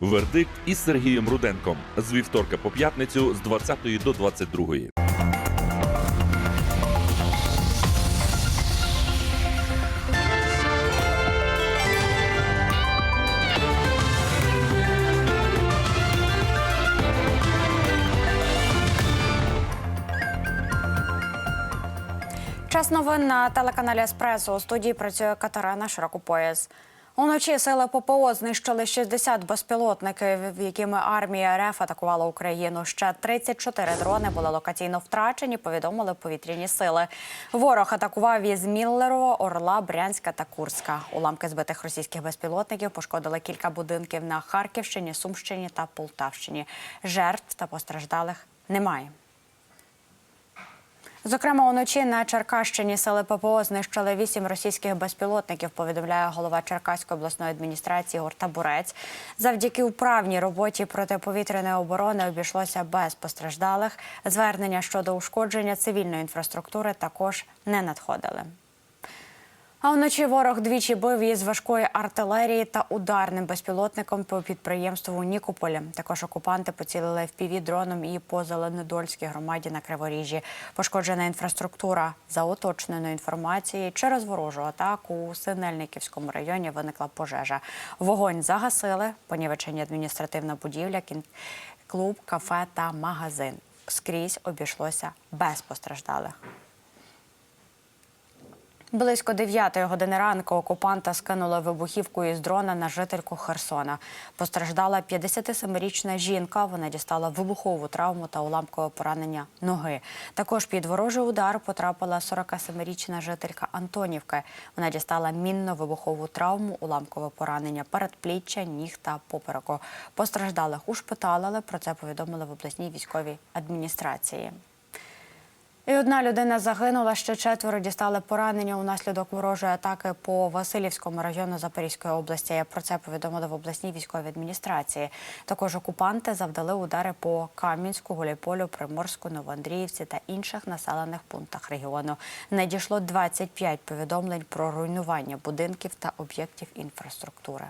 Вердикт із Сергієм Руденком з вівторка по п'ятницю з 20 до 22. Час новин на телеканалі Еспресо. У студії працює Катерина Широкопояс. Уночі сили ППО знищили 60 безпілотників, якими армія РФ атакувала Україну. Ще 34 дрони були локаційно втрачені. Повідомили повітряні сили. Ворог атакував із Міллерова, Орла, Брянська та Курська. Уламки збитих російських безпілотників пошкодили кілька будинків на Харківщині, Сумщині та Полтавщині. Жертв та постраждалих немає. Зокрема, уночі на Черкащині сили ППО знищили вісім російських безпілотників. Повідомляє голова Черкаської обласної адміністрації Ігор Табурець. Завдяки управній роботі протиповітряної оборони обійшлося без постраждалих. Звернення щодо ушкодження цивільної інфраструктури також не надходили. А вночі ворог двічі бив із важкої артилерії та ударним безпілотником по підприємству у Нікополі. Також окупанти поцілили впіві дроном і по Зеленодольській громаді на Криворіжжі. Пошкоджена інфраструктура за уточненою інформацією. Через ворожу атаку у Синельниківському районі виникла пожежа. Вогонь загасили, понівечені адміністративна будівля, клуб, кафе та магазин. Скрізь обійшлося без постраждалих. Близько 9 години ранку окупанта скинули вибухівку із дрона на жительку Херсона. Постраждала 57-річна жінка. Вона дістала вибухову травму та уламкове поранення ноги. Також під ворожий удар потрапила 47-річна жителька Антонівки. Вона дістала мінно-вибухову травму, уламкове поранення передпліччя, ніг та попереку. Постраждалих ушпиталили. Про це повідомили в обласній військовій адміністрації. І одна людина загинула, ще четверо дістали поранення унаслідок ворожої атаки по Васильівському району Запорізької області. Про це повідомили в обласній військовій адміністрації. Також окупанти завдали удари по Кам'янську, Гуляйполю, Приморську, Новоандріївці та інших населених пунктах регіону. Надійшло 25 повідомлень про руйнування будинків та об'єктів інфраструктури.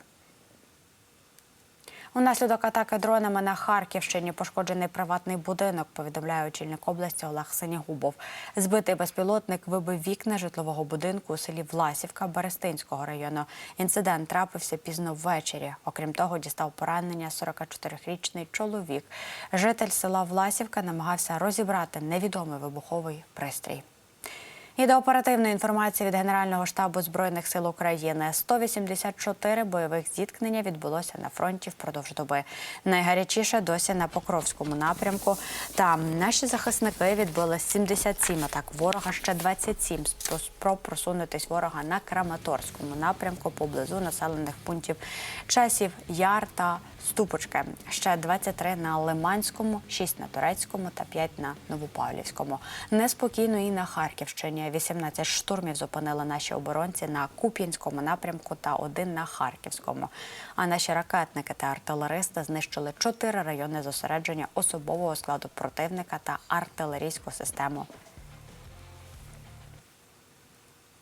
Унаслідок атаки дронами на Харківщині пошкоджений приватний будинок, повідомляє очільник області Олег Синягубов. Збитий безпілотник вибив вікна житлового будинку у селі Власівка Берестинського району. Інцидент трапився пізно ввечері. Окрім того, дістав поранення 44-річний чоловік. Житель села Власівка намагався розібрати невідомий вибуховий пристрій. І до оперативної інформації від Генерального штабу збройних сил України 184 бойових зіткнення відбулося на фронті впродовж доби. Найгарячіше досі на Покровському напрямку. Там наші захисники відбили 77 атак ворога, ще 27 спро- спроб просунутись ворога на Краматорському напрямку поблизу населених пунктів часів Яр та Ступочки. Ще 23 на Лиманському, 6 на Турецькому та 5 на Новопавлівському. Неспокійно і на Харківщині. 18 штурмів зупинили наші оборонці на Куп'янському напрямку та один на Харківському. А наші ракетники та артилеристи знищили чотири райони зосередження особового складу противника та артилерійську систему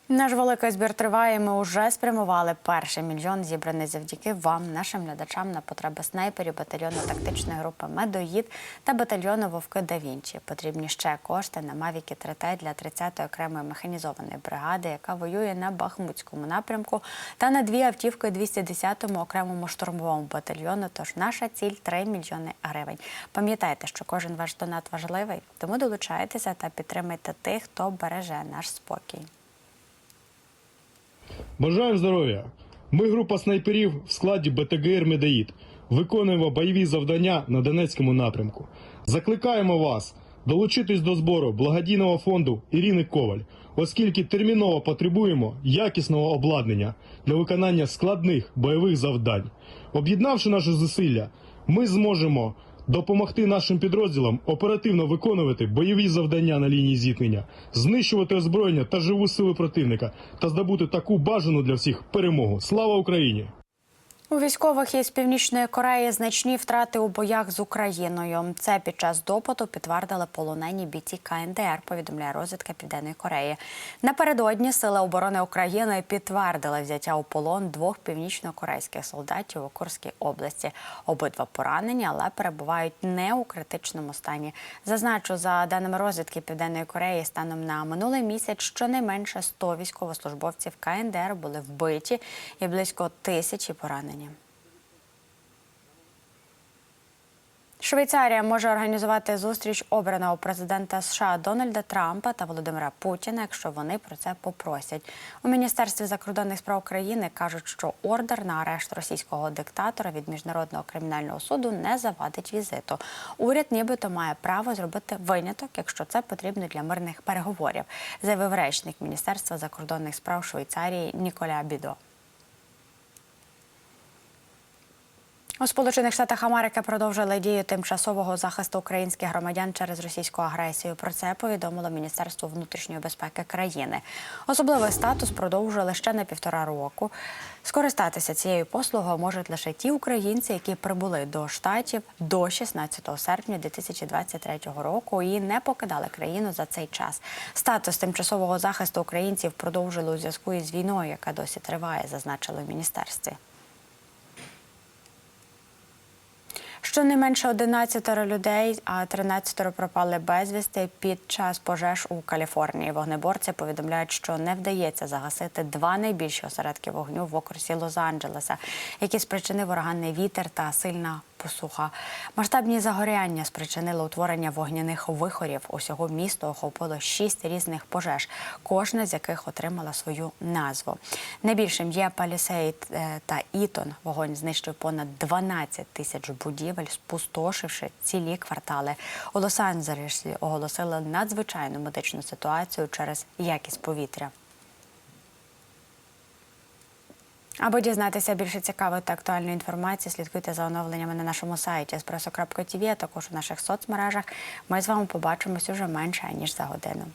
наш великий збір триває. Ми вже спрямували перший мільйон, зібраний завдяки вам, нашим глядачам, на потреби снайперів, батальйону тактичної групи Медоїд та батальйону Вовки да Вінчі. Потрібні ще кошти на Мавіки 3Т для 30-ї окремої механізованої бригади, яка воює на Бахмутському напрямку, та на дві автівки 210-му окремому штурмовому батальйону. Тож наша ціль 3 мільйони гривень. Пам'ятайте, що кожен ваш донат важливий, тому долучайтеся та підтримайте тих, хто береже наш спокій. Бажаємо здоров'я! Ми група снайперів в складі БТГР Медаїд. Виконуємо бойові завдання на Донецькому напрямку. Закликаємо вас долучитись до збору благодійного фонду Ірини Коваль, оскільки терміново потребуємо якісного обладнання для виконання складних бойових завдань. Об'єднавши наші зусилля, ми зможемо допомогти нашим підрозділам оперативно виконувати бойові завдання на лінії зіткнення, знищувати озброєння та живу силу противника та здобути таку бажану для всіх перемогу. Слава Україні! У військових із північної Кореї значні втрати у боях з Україною. Це під час допиту підтвердили полонені бійці КНДР. Повідомляє розвідка Південної Кореї. Напередодні сили оборони України підтвердили взяття у полон двох північно-корейських солдатів у Курській області. Обидва поранені, але перебувають не у критичному стані. Зазначу, за даними розвідки Південної Кореї, станом на минулий місяць щонайменше 100 військовослужбовців КНДР були вбиті і близько тисячі поранені. Швейцарія може організувати зустріч обраного президента США Дональда Трампа та Володимира Путіна, якщо вони про це попросять. У міністерстві закордонних справ країни кажуть, що ордер на арешт російського диктатора від міжнародного кримінального суду не завадить візиту. Уряд нібито має право зробити виняток, якщо це потрібно для мирних переговорів, заявив речник міністерства закордонних справ Швейцарії Ніколя Бідо. У Сполучених Штатах Америки продовжили дію тимчасового захисту українських громадян через російську агресію. Про це повідомило Міністерство внутрішньої безпеки країни. Особливий статус продовжили ще на півтора року. Скористатися цією послугою можуть лише ті українці, які прибули до штатів до 16 серпня 2023 року і не покидали країну за цей час. Статус тимчасового захисту українців продовжили у зв'язку із війною, яка досі триває, зазначили в міністерстві. Щонайменше 11 людей, а 13 пропали безвісти під час пожеж у Каліфорнії. Вогнеборці повідомляють, що не вдається загасити два найбільші осередки вогню в окрузі Лос-Анджелеса, які спричинив ураганний вітер та сильна посуха. Масштабні загоряння спричинили утворення вогняних вихорів. Усього місто охопило шість різних пожеж, кожна з яких отримала свою назву. Найбільшим є Палісейд е, та Ітон. Вогонь знищив понад 12 тисяч будівель, спустошивши цілі квартали. У Лос-Анджелесі оголосили надзвичайну медичну ситуацію через якість повітря. Аби дізнатися більше цікавої та актуальної інформації, слідкуйте за оновленнями на нашому сайті espresso.tv, а також у наших соцмережах. Ми з вами побачимось уже менше ніж за годину.